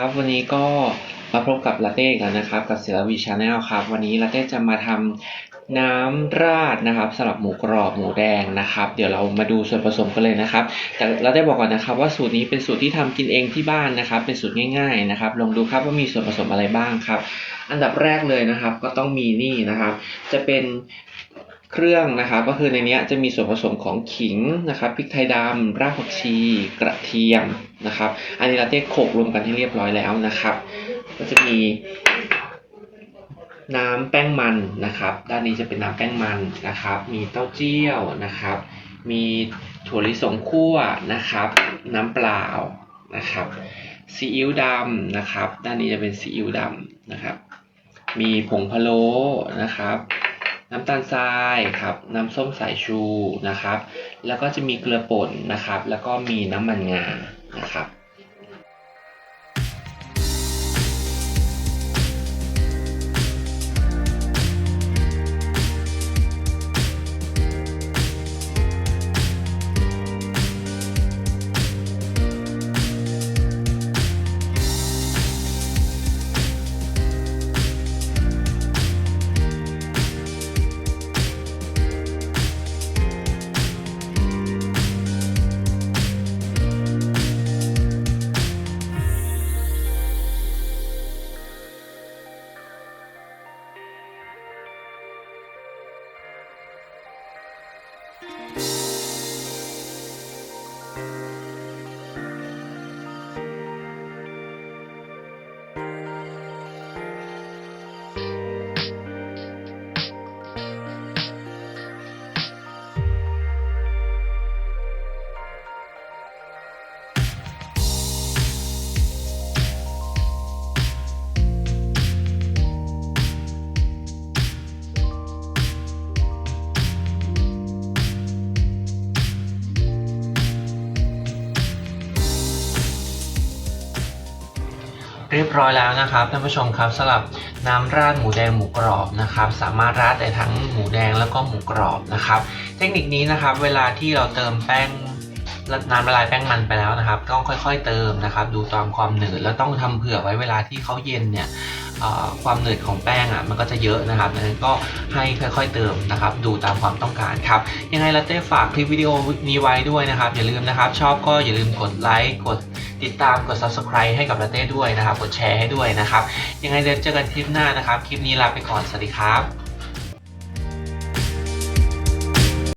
ครับวันนี้ก็มาพบกับลาเต้กแล้วนะครับ กับเสือวีชาแนลครับ วันนี้ลาเต้จะมาทำน้ำราดนะครับสำหรับหมูกรอบหมูแดงนะครับ เดี๋ยวเรามาดูส่วนผสมกันเลยนะครับ แต่ลาเต้บอกก่อนนะครับ ว่าสูตรนี้เป็นสูตรที่ทำกินเองที่บ้านนะครับ เป็นสูตรง่ายๆนะครับลองดูครับว่ามีส่วนผสมอะไรบ้างครับ อันดับแรกเลยนะครับ ก็ต้องมีนี่นะครับ จะเป็น เครื่องนะครับก็คือในนี้จะมีส่วนผสมของขิงนะครับพริกไทยดำรากผักชี กระเทียมนะครับ อันนี้ลาเต้โขกรวมกันให้เรียบร้อยแล้วนะครับ ก็จะมีน้ำแป้งมันนะครับ ด้านนี้จะเป็นน้ำแป้งมันนะครับ มีเต้าเจี้ยวนะครับ มีถั่วลิสงคั่วนะครับ น้ำเปล่านะครับซีอิ๊วดำนะครับ ด้านนี้จะเป็นซีอิ๊วดำนะครับ มีผงพะโล้นะครับ น้ำตาลทรายครับน้ำส้มสายชูนะครับ แล้วก็จะมีเกลือป่นนะครับ แล้วก็มีน้ำมันงานะครับ you เรียบร้อยแล้วนะครับท่านผู้ชมครับสำหรับน้ำราดหมูแดงหมูกรอบนะครับ สามารถราดได้ทั้งหมูแดงแล้วก็หมูกรอบนะครับ เทคนิคนี้นะครับ เวลาที่เราเติมแป้งน้ำละลายแป้งมันไปแล้วนะครับ ต้องค่อยๆเติมนะครับ ดูตามความหนืดแล้วต้องทำเผื่อไว้เวลาที่เขาเย็นเนี่ยความหนืดของแป้งอะมันก็จะเยอะนะครับดังนั้นก็ให้ค่อยๆเติมนะครับ ดูตามความต้องการครับยังไงลาเต้ฝากคลิปวิดีโอนี้ไว้ด้วยนะครับ อย่าลืมนะครับ ชอบก็อย่าลืมกดไลค์กด ติดตามกด subscribe ให้กับลาเต้ด้วยนะครับ กดแชร์ให้ด้วยนะครับ ยังไงเดี๋ยวเจอกันคลิปหน้านะครับ คลิปนี้ลาไปก่อน สวัสดีครับ